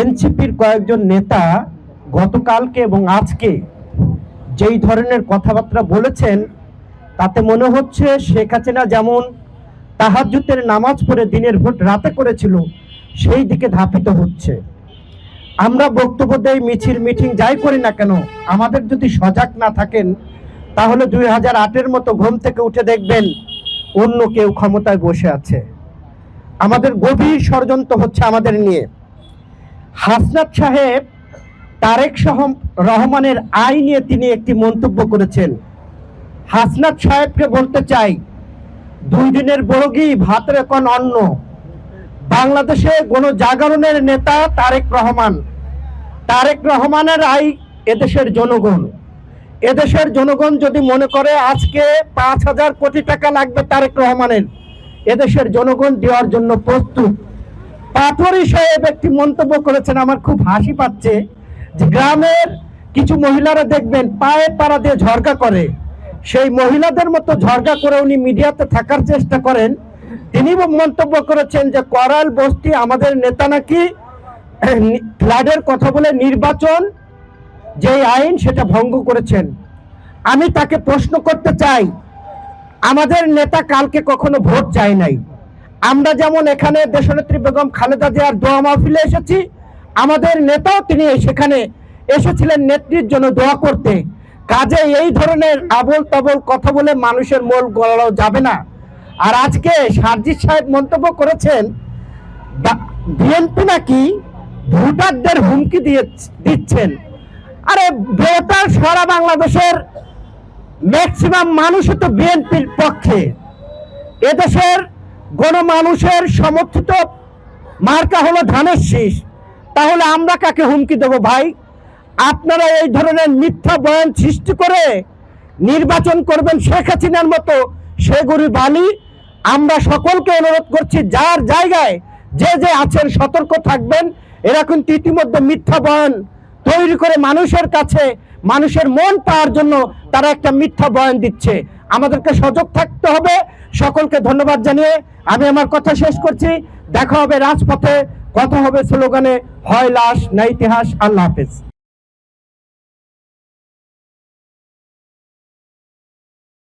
এনসিপির কয়েকজন নেতা গতকালকে এবং আজকে যেই ধরনের কথাবার্তা বলেছেন, তাতে মনে হচ্ছে শেখ হাসিনা যেমন তাহাজ্জুদের নামাজ পড়ে দিনের ভোট রাতে করেছিল, সেই দিকে ধাপিত হচ্ছে। আমরা বক্তব্য দেই, মিছিল, মিটিং যাই করি না কেন, আমাদের যদি সজাগ না থাকেন, তাহলে দুই হাজার আটের মতো ঘুম থেকে উঠে দেখবেন অন্য কেউ ক্ষমতায় বসে আছে। আমাদের গভীর ষড়যন্ত্র হচ্ছে আমাদের নিয়ে। হাসনাত সাহেব তারেক রহমানের আয় নিয়ে তিনি একটি মন্তব্য করেছেন। হাসনাত সাহেবকে বলতে চাই, দুই দিনের বড়গি ভাতের এখন অন্ন। বাংলাদেশে গণজাগরণের নেতা তারেক রহমান। তারেক রহমানের আই এদেশের জনগণ। এদেশের জনগণ যদি মনে করে আজকে পাঁচ হাজার কোটি টাকা লাগবে তারেক রহমানের, এদেশের জনগণ দেওয়ার জন্য প্রস্তুত। পাথরি সাহেব একটি মন্তব্য করেছেন, আমার খুব হাসি পাচ্ছে যে গ্রামের কিছু মহিলারা দেখবেন পায়ে পাড়া দিয়ে ঝরকা করে। সেই মহিলাদের মতো ঝরকা করে উনি মিডিয়াতে থাকার চেষ্টা করেন। তিনি মন্তব্য করেছেন যে করাল বস্তি আমাদের নেতা নাকি ফ্ল্যাডের কথা বলে নির্বাচন যে আইন সেটা ভঙ্গ করেছেন। আমি তাকে প্রশ্ন করতে চাই, আমাদের নেতা কালকে কখনো ভোট চাই নাই? আমরা যেমন এখানে দেশনেত্রী বেগম খালেদা জিয়ার দোয়া মাহফিলে এসেছি, আমাদের নেতাও তিনি সেখানে এসেছিলেন নেত্রীর জন্য দোয়া করতে। কাজে এই ধরনের আবল তাবল কথা বলে মানুষের মন গলানো যাবে না। আর আজকে সারজিৎ সাহেব মন্তব্য করেছেন বিএনপি নাকি ভোটারদের হুমকি দিয়ে, দিচ্ছেন? আরে ভোটার সারা বাংলাদেশের ম্যাক্সিমাম মানুষই তো বিএনপির পক্ষে। এদেশের গণমানুষের সমর্থিত মার্কা হলো ধানের শীষ। তাহলে আমরা কাকে হুমকি দেবো ভাই? আপনারা এই ধরনের মিথ্যা বয়ান সৃষ্টি করে নির্বাচন করবেন শেখ হাসিনার মতো সে গরিব বালি। আমরা সকলকে অনুরোধ করছি, যার জায়গায় যে যে আছেন, সতর্ক থাকবেন। এরা কিন্তু ইতিমধ্যে মিথ্যা বয়ান তৈরি করে মানুষের কাছে, মানুষের মন পাওয়ার জন্য তারা একটা মিথ্যা বয়ান দিচ্ছে। আমাদেরকে সজাগ থাকতে হবে। সকলকে ধন্যবাদ জানিয়ে আমি আমার কথা শেষ করছি। দেখা হবে রাজপথে। কথা হবে স্লোগানে, হয় লাশ না ইতিহাস, আল্লাহ হাফেজ।